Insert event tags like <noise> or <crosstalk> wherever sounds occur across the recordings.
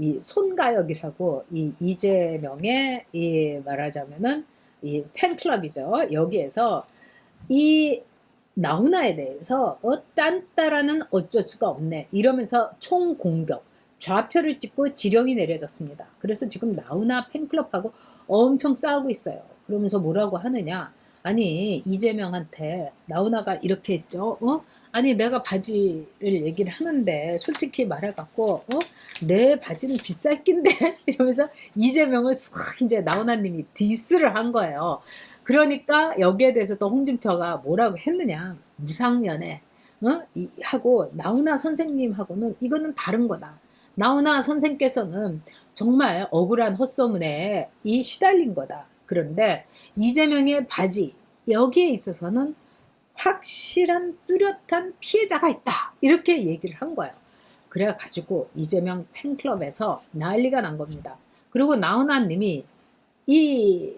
이 손가역이라고 이 이재명의 이 말하자면은 이 팬클럽이죠. 여기에서 이 나훈아에 대해서 어 딴따라는 어쩔 수가 없네 이러면서 총 공격 좌표를 찍고 지령이 내려졌습니다. 그래서 지금 나훈아 팬클럽하고 엄청 싸우고 있어요. 그러면서 뭐라고 하느냐? 아니 이재명한테 나훈아가 이렇게 했죠. 어? 아니 내가 바지를 얘기를 하는데 솔직히 말해갖고 어? 내 바지는 비쌀 낀데 <laughs> 이러면서 이재명을 싹 이제 나훈아님이 디스를 한 거예요. 그러니까 여기에 대해서 또 홍준표가 뭐라고 했느냐 무상년에 어? 이, 하고 나훈아 선생님하고는 이거는 다른 거다. 나훈아 선생께서는 정말 억울한 헛소문에 이 시달린 거다. 그런데 이재명의 바지 여기에 있어서는 확실한 뚜렷한 피해자가 있다. 이렇게 얘기를 한 거예요. 그래가지고 이재명 팬클럽에서 난리가 난 겁니다. 그리고 나훈아 님이 이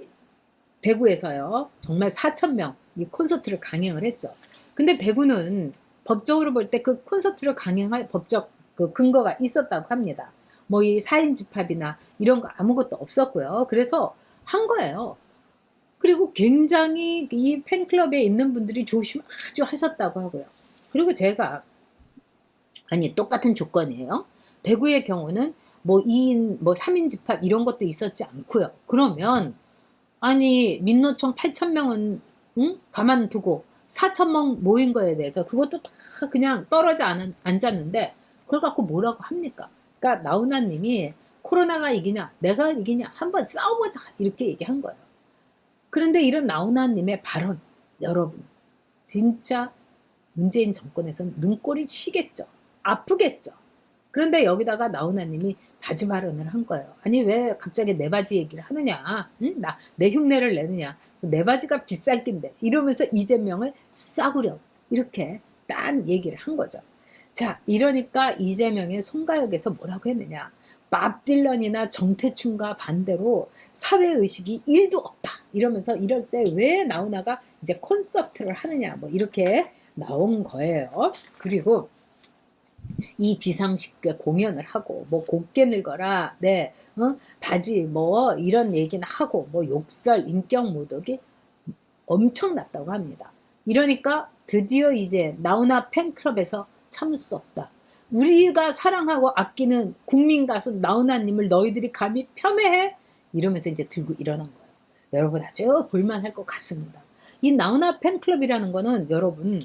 대구에서요. 정말 4천 명 이 콘서트를 강행을 했죠. 근데 대구는 법적으로 볼 때 그 콘서트를 강행할 법적 그 근거가 있었다고 합니다. 뭐이 사인 집합이나 이런 거 아무것도 없었고요. 그래서 한 거예요. 그리고 굉장히 이 팬클럽에 있는 분들이 조심 아주 하셨다고 하고요. 그리고 제가 아니 똑같은 조건이에요. 대구의 경우는 뭐 2인 뭐 3인 집합 이런 것도 있었지 않고요. 그러면 아니 민노총 8천 명은 응? 가만두고 4천 명 모인 거에 대해서 그것도 다 그냥 떨어져 안, 앉았는데 그걸 갖고 뭐라고 합니까? 그러니까 나훈아 님이 코로나가 이기냐 내가 이기냐 한번 싸워보자 이렇게 얘기한 거예요. 그런데 이런 나훈아님의 발언 여러분 진짜 문재인 정권에서는 눈꼴이 치겠죠. 아프겠죠. 그런데 여기다가 나훈아님이 바지 발언을 한 거예요. 아니 왜 갑자기 내 바지 얘기를 하느냐? 응? 나 내 흉내를 내느냐? 내 바지가 비쌀 낀데 이러면서 이재명을 싸구려 이렇게 딴 얘기를 한 거죠. 자 이러니까 이재명의 송가역에서 뭐라고 했느냐? 밥 딜런이나 정태춘과 반대로 사회 의식이 1도 없다 이러면서 이럴 때 왜 나훈아가 이제 콘서트를 하느냐 뭐 이렇게 나온 거예요. 그리고 이 비상식에 공연을 하고 뭐 곱게 늙어라 네 어? 바지 뭐 이런 얘기는 하고 뭐 욕설 인격 모독이 엄청났다고 합니다. 이러니까 드디어 이제 나훈아 팬클럽에서 참을 수 없다. 우리가 사랑하고 아끼는 국민 가수 나훈아님을 너희들이 감히 폄훼해? 이러면서 이제 들고 일어난 거예요. 여러분 아주 볼만할 것 같습니다. 이 나훈아 팬클럽이라는 거는 여러분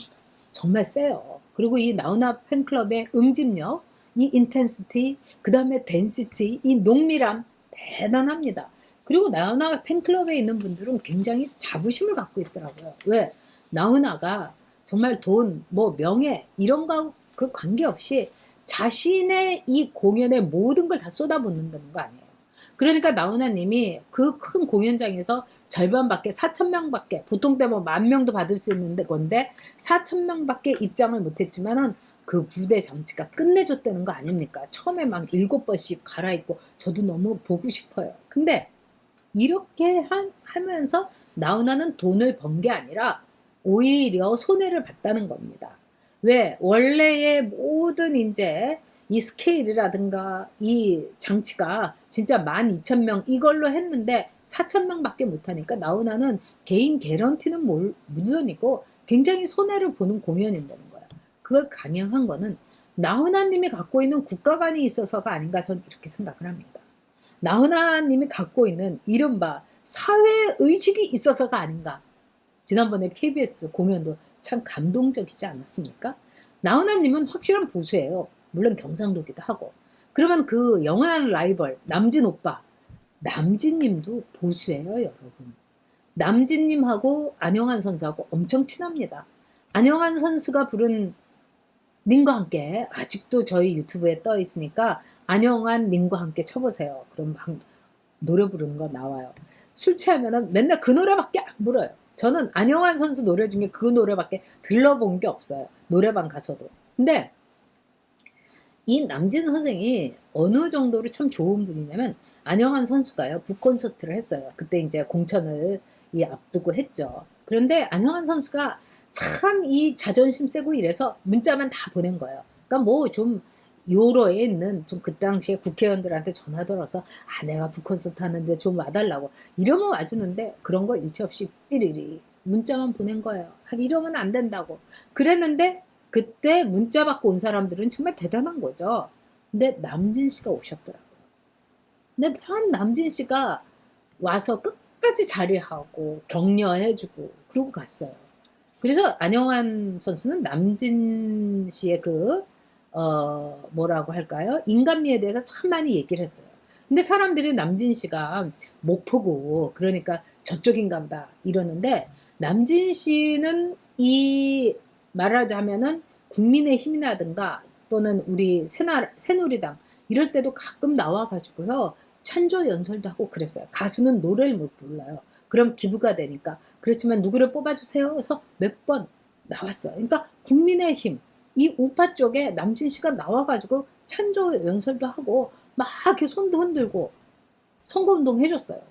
정말 세요. 그리고 이 나훈아 팬클럽의 응집력, 이 인텐시티, 그 다음에 덴시티, 이 농밀함 대단합니다. 그리고 나훈아 팬클럽에 있는 분들은 굉장히 자부심을 갖고 있더라고요. 왜? 나훈아가 정말 돈, 뭐 명예 이런 거그 관계없이 자신의 이 공연에 모든 걸 다 쏟아붓는다는 거 아니에요. 그러니까 나훈아님이 그 큰 공연장에서 절반밖에 4천 명밖에 보통 때뭐 만 명도 받을 수 있는 건데 4천 명밖에 입장을 못했지만은 그 무대 장치가 끝내줬다는 거 아닙니까? 처음에 막 일곱 번씩 갈아입고 저도 너무 보고 싶어요. 근데 이렇게 한, 하면서 나훈아는 돈을 번 게 아니라 오히려 손해를 봤다는 겁니다. 왜? 원래의 모든 이제 이 스케일이라든가 이 장치가 진짜 12,000명 이걸로 했는데 4,000명 밖에 못하니까 나훈아는 개인 개런티는 뭘, 물론이고 굉장히 손해를 보는 공연인다는 거야. 그걸 강행한 거는 나훈아님이 갖고 있는 국가관이 있어서가 아닌가 전 이렇게 생각을 합니다. 나훈아님이 갖고 있는 이른바 사회 의식이 있어서가 아닌가. 지난번에 KBS 공연도 참 감동적이지 않았습니까? 나훈아님은 확실한 보수예요. 물론 경상도기도 하고. 그러면 그 영원한 라이벌 남진 오빠 남진님도 보수예요, 여러분. 남진님하고 안영환 선수하고 엄청 친합니다. 안영환 선수가 부른 님과 함께 아직도 저희 유튜브에 떠 있으니까 안영환 님과 함께 쳐보세요. 그럼 막 노래 부르는 거 나와요. 술 취하면은 맨날 그 노래밖에 안 불어요. 저는 안영환 선수 노래 중에 그 노래밖에 들러본 게 없어요. 노래방 가서도. 근데 이 남진 선생이 어느 정도로 참 좋은 분이냐면 안영환 선수가요 북콘서트를 했어요. 그때 이제 공천을 이 앞두고 했죠. 그런데 안영환 선수가 참 이 자존심 세고 이래서 문자만 다 보낸 거예요. 그러니까 뭐 좀 요로에 있는 좀 그 당시에 국회의원들한테 전화 걸어서 아 내가 북콘서트 하는데 좀 와달라고 이러면 와주는데 그런 거 일체 없이 띠리리 문자만 보낸 거예요. 아, 이러면 안 된다고 그랬는데 그때 문자 받고 온 사람들은 정말 대단한 거죠. 근데 남진 씨가 오셨더라고요. 근데 참 남진 씨가 와서 끝까지 자리하고 격려해주고 그러고 갔어요. 그래서 안영환 선수는 남진 씨의 그, 어, 뭐라고 할까요? 인간미에 대해서 참 많이 얘기를 했어요. 근데 사람들이 남진 씨가 목포고, 그러니까 저쪽인가 보다 이러는데, 남진 씨는 이, 말하자면은 국민의힘이라든가 또는 우리 새나, 새누리당 이럴 때도 가끔 나와가지고요. 찬조 연설도 하고 그랬어요. 가수는 노래를 못 불러요. 그럼 기부가 되니까. 그렇지만 누구를 뽑아주세요. 해서 몇 번 나왔어요. 그러니까 국민의힘 이 우파 쪽에 남진 씨가 나와가지고 찬조 연설도 하고 막 이렇게 손도 흔들고 선거운동 해줬어요.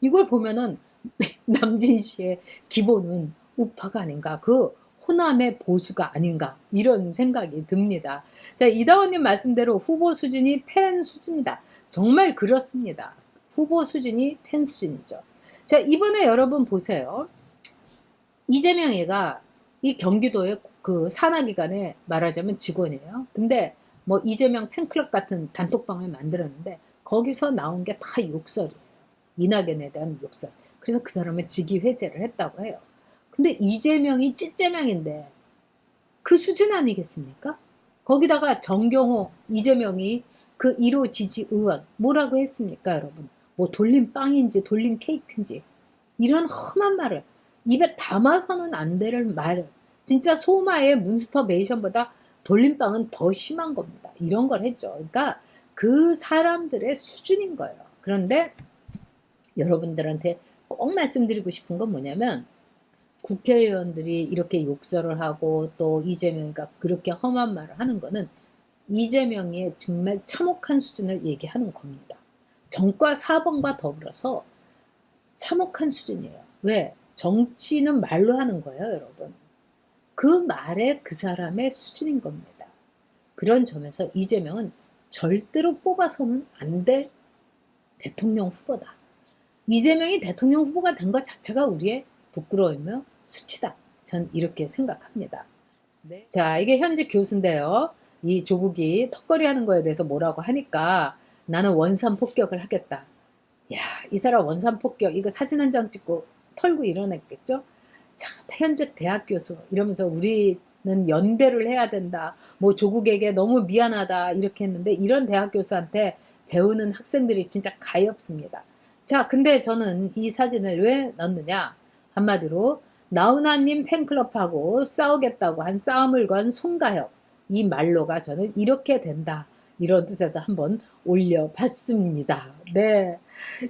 이걸 보면은 <laughs> 남진 씨의 기본은 우파가 아닌가. 그 호남의 보수가 아닌가. 이런 생각이 듭니다. 자, 이다원님 말씀대로 후보 수준이 팬 수준이다. 정말 그렇습니다. 후보 수준이 팬 수준이죠. 자, 이번에 여러분 보세요. 이재명이가 이 경기도의 그 산하기관에 말하자면 직원이에요. 근데 뭐 이재명 팬클럽 같은 단톡방을 만들었는데 거기서 나온 게 다 욕설이에요. 이낙연에 대한 욕설. 그래서 그 사람을 직위 회제를 했다고 해요. 근데 이재명이 찌재명인데 그 수준 아니겠습니까? 거기다가 정경호, 이재명이 그 1호 지지 의원 뭐라고 했습니까, 여러분? 뭐 돌린 빵인지 돌린 케이크인지 이런 험한 말을 입에 담아서는 안 될 말을 진짜 소마의 문스터베이션보다 돌린 빵은 더 심한 겁니다. 이런 걸 했죠. 그러니까 그 사람들의 수준인 거예요. 그런데 여러분들한테 꼭 말씀드리고 싶은 건 뭐냐면 국회의원들이 이렇게 욕설을 하고 또 이재명이가 그렇게 험한 말을 하는 거는 이재명의 정말 참혹한 수준을 얘기하는 겁니다. 정과 사범과 더불어서 참혹한 수준이에요. 왜? 정치는 말로 하는 거예요, 여러분. 그 말에 그 사람의 수준인 겁니다. 그런 점에서 이재명은 절대로 뽑아서는 안 될 대통령 후보다. 이재명이 대통령 후보가 된 것 자체가 우리의 부끄러움이며 수치다. 전 이렇게 생각합니다. 네. 자, 이게 현직 교수인데요. 이 조국이 턱걸이 하는 거에 대해서 뭐라고 하니까 나는 원산 폭격을 하겠다. 야, 이 사람 원산 폭격, 이거 사진 한 장 찍고 털고 일어났겠죠? 자, 현직 대학 교수 이러면서 우리는 연대를 해야 된다. 뭐 조국에게 너무 미안하다 이렇게 했는데 이런 대학 교수한테 배우는 학생들이 진짜 가엾습니다. 자, 근데 저는 이 사진을 왜 넣느냐? 한마디로 나훈아님 팬클럽하고 싸우겠다고 한 싸움을 건 송가혁 이 말로가 저는 이렇게 된다. 이런 뜻에서 한번 올려봤습니다. 네.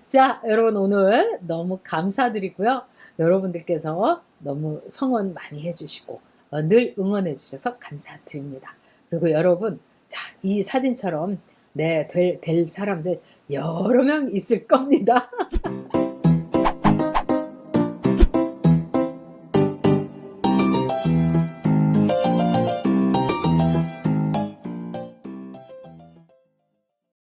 자, 여러분 오늘 너무 감사드리고요. 여러분들께서 너무 성원 많이 해주시고 어, 늘 응원해 주셔서 감사드립니다. 그리고 여러분, 자, 이 사진처럼 네, 될, 될 사람들 여러 명 있을 겁니다. <laughs>